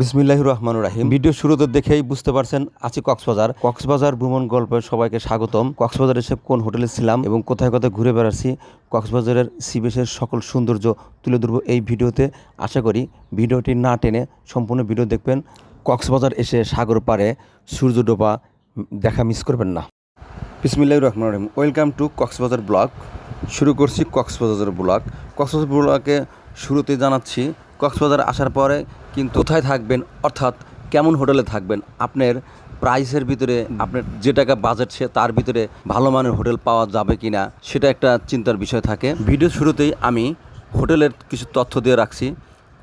বিসমিল্লাহ রহমান রাহিম। ভিডিও শুরুতে দেখেই বুঝতে পারছেন আছি কক্সবাজার। কক্সবাজার ভ্রমণ গল্পে সবাইকে স্বাগতম। কক্সবাজার এসে কোন হোটেলে ছিলাম এবং কোথায় কোথায় ঘুরে বেড়াচ্ছি, কক্সবাজারের সিবিএসের সকল সৌন্দর্য তুলে ধরবো এই ভিডিওতে। আশা করি ভিডিওটি না টেনে সম্পূর্ণ ভিডিও দেখবেন। কক্সবাজার এসে সাগর পাড়ে সূর্য ডোবা দেখা মিস করবেন না। বিসমিল্লাহ রহমান রহিম। Welcome to Cox's Bazar blog. শুরু করছি কক্সবাজার ব্লগ। কক্সবাজার ব্লগে শুরুতে জানাচ্ছি কক্সবাজার আসার পরে কিন্তু কোথায় থাকবেন, অর্থাৎ কেমন হোটেলে থাকবেন, আপনার প্রাইসের ভিতরে, আপনার যে টাকা বাজেট সে তার ভিতরে ভালো মানের হোটেল পাওয়া যাবে কি না সেটা একটা চিন্তার বিষয় থাকে। ভিডিও শুরুতেই আমি হোটেলের কিছু তথ্য দিয়ে রাখছি।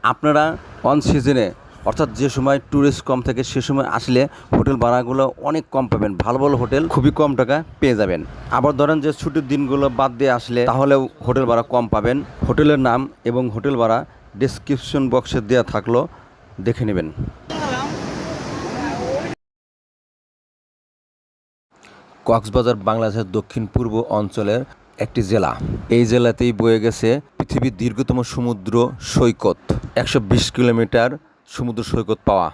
আপনারা অন সিজনে অর্থাৎ যে সময় ট্যুরিস্ট কম থাকে, সে সময় আসলে হোটেল ভাড়াগুলো অনেক কম পাবেন। ভালো ভালো হোটেল খুবই কম টাকা পেয়ে যাবেন। আবার ধরেন যে ছুটির দিনগুলো বাদ দিয়ে আসলে, তাহলেও হোটেল ভাড়া কম পাবেন। হোটেলের নাম এবং হোটেল ভাড়া ডিসক্রিপশন বক্সে দেওয়া থাকল, দেখে নেবেন। কক্সবাজার বাংলাদেশের দক্ষিণ পূর্ব অঞ্চলের একটি জেলা। এই জেলাতেই বয়ে গেছে পৃথিবীর দীর্ঘতম সমুদ্র সৈকত, একশো বিশ কিলোমিটার সমুদ্র সৈকত পাওয়া।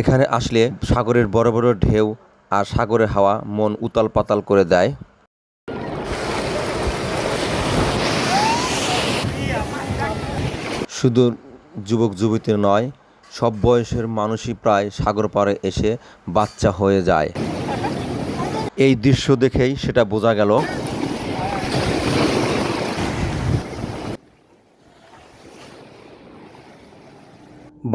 এখানে আসলে সাগরের বড় বড় ঢেউ আর সাগরের হাওয়া মন উতাল পাতাল করে দেয়। শুধু যুবক যুবতী নয়, সব বয়সের মানুষই প্রায় সাগর পাড়ে এসে বাচ্চা হয়ে যায়। এই দৃশ্য দেখেই সেটা বোঝা গেল।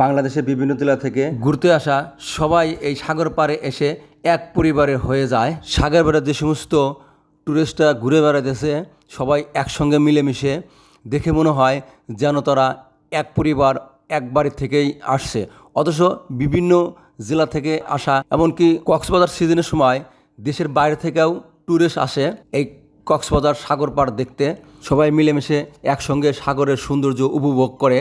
বাংলাদেশের বিভিন্ন জেলা থেকে ঘুরতে আসা সবাই এই সাগর পাড়ে এসে এক পরিবারে হয়ে যায়। সাগর পাড়ে যে সমস্ত টুরিস্টরা ঘুরে বেড়াতেছে সবাই একসঙ্গে মিলেমিশে দেখে মনে হয় যেন তারা এক পরিবার এক বাড়ি থেকেই আসছে। অথচ বিভিন্ন জেলা থেকে আসা এমনকি কক্সবাজার সিজনের সময় দেশের বাইরে থেকেও ট্যুরিস্ট আসে। এই কক্সবাজার সাগর পাড় দেখতে সবাই মিলেমিশে একসঙ্গে সাগরের সৌন্দর্য উপভোগ করে।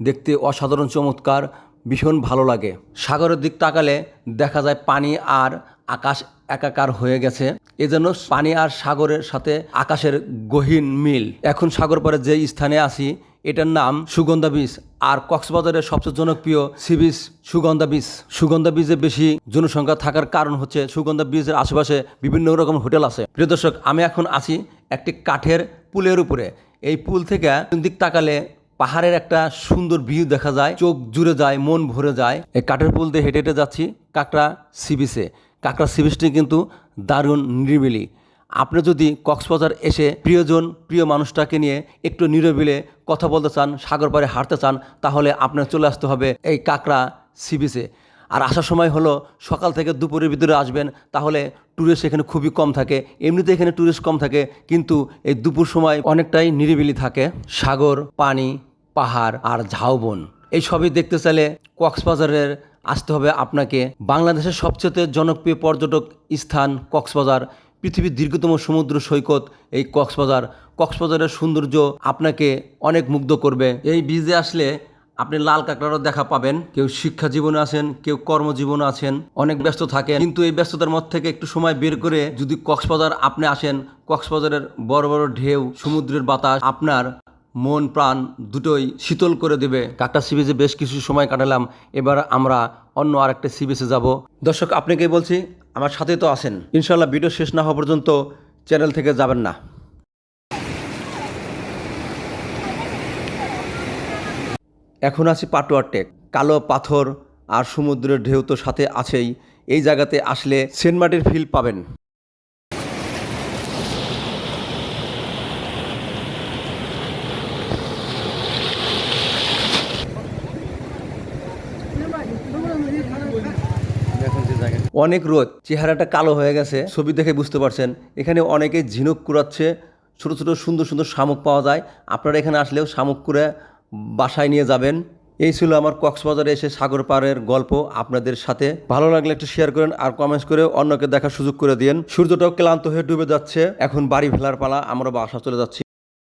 দেখতে অসাধারণ, চমৎকার, ভীষণ ভালো লাগে। সাগরের দিক তাকালে দেখা যায় পানি আর আকাশ একাকার হয়ে গেছে। এজন্য পানি আর সাগরের সাথে আকাশের গহীন মিল। এখন সাগর পাড়ে যে স্থানে আছি এটার নাম সুগন্ধা বীজ। আর কক্সবাজারের সবচেয়ে জনপ্রিয় সি বিচ সুগন্ধা বীজ। সুগন্ধা বীজে বেশি জনসংখ্যা থাকার কারণ হচ্ছে সুগন্ধা বীজের আশেপাশে বিভিন্ন রকম হোটেল আছে। প্রিয় দর্শক, আমি এখন আছি একটি কাঠের পুলের উপরে। এই পুল থেকে দিক তাকালে পাহাড়ের একটা সুন্দর ভিউ দেখা যায়, চোখ জুড়ে যায়, মন ভরে যায়। এই কাঠের পুল দিয়ে হেঁটে হেঁটে যাচ্ছি কাঁকড়া সি বিচে। কাঁকড়া সি বিচটি কিন্তু দারুণ নিরিবিলি। আপনি যদি কক্সবাজার এসে প্রিয়জন, প্রিয় মানুষটাকে নিয়ে একটু নিরবিলে কথা বলতে চান, সাগর পাড়ে হাঁটতে চান, তাহলে আপনার চলে আসতে হবে এই কাঁকড়া সি বিচে আর আসার সময় হলো সকাল থেকে দুপুরের ভিতরে আসবেন, তাহলে ট্যুরিস্ট এখানে খুবই কম থাকে। এমনিতে এখানে ট্যুরিস্ট কম থাকে, কিন্তু এই দুপুর সময় অনেকটাই নিরিবিলি থাকে। সাগর, পানি, পাহাড় আর ঝাউবন, এই সবই দেখতে চাইলে কক্সবাজারের আসতে হবে আপনাকে। বাংলাদেশের সবচেয়ে জনপ্রিয় পর্যটক স্থান কক্সবাজার। পৃথিবীর দীর্ঘতম সমুদ্র সৈকত এই কক্সবাজার। কক্সবাজারের সৌন্দর্য আপনাকে অনেক মুগ্ধ করবে। এই বীজে আসলে আপনি লাল কাঁকড়ারও দেখা পাবেন। কেউ শিক্ষা জীবনে আছেন, কেউ কর্মজীবনে আছেন, অনেক ব্যস্ত থাকেন। কিন্তু এই ব্যস্ততার মধ্যে থেকে একটু সময় বের করে যদি কক্সবাজার আপনি আসেন, কক্সবাজারের বড় বড় ঢেউ, সমুদ্রের বাতাস আপনার মন, প্রাণ দুটোই শীতল করে দেবে। কাকটা সিবিজে বেশ কিছু সময় কাটালাম। এবার আমরা অন্য আরেকটা সিবিসে যাব। দর্শক আপনাকে বলছি আমার সাথে তো আছেন। ইনশাল্লাহ ভিডিও শেষ না হওয়া পর্যন্ত চ্যানেল থেকে যাবেন না। এখন আছি পাটুয়ার টেক। কালো পাথর আর সমুদ্রের ঢেউ তো সাথে আছেই। এই জায়গাতে আসলে সেন্টমার্টির ফিল পাবেন। অনেক রোদ, চেহারাটা কালো হয়ে গেছে, ছবি দেখে বুঝতে পারছেন। এখানে অনেকে ঝিনুক কুড়াচ্ছে, ছোট ছোট সুন্দর সুন্দর শামুক পাওয়া যায়। আপনারা এখানে আসলেও শামুক কুড়ে বাসায় নিয়ে যাবেন। এই ছিল আমার কক্সবাজারে এসে সাগর পাড়ের গল্প আপনাদের সাথে। ভালো লাগলে একটু শেয়ার করেন আর কমেন্টস করে অন্যকে দেখার সুযোগ করে দিন সূর্যটাও ক্লান্ত হয়ে ডুবে যাচ্ছে। এখন বাড়ি ফেলার পালা, আমরা বাসা চলে যাচ্ছি।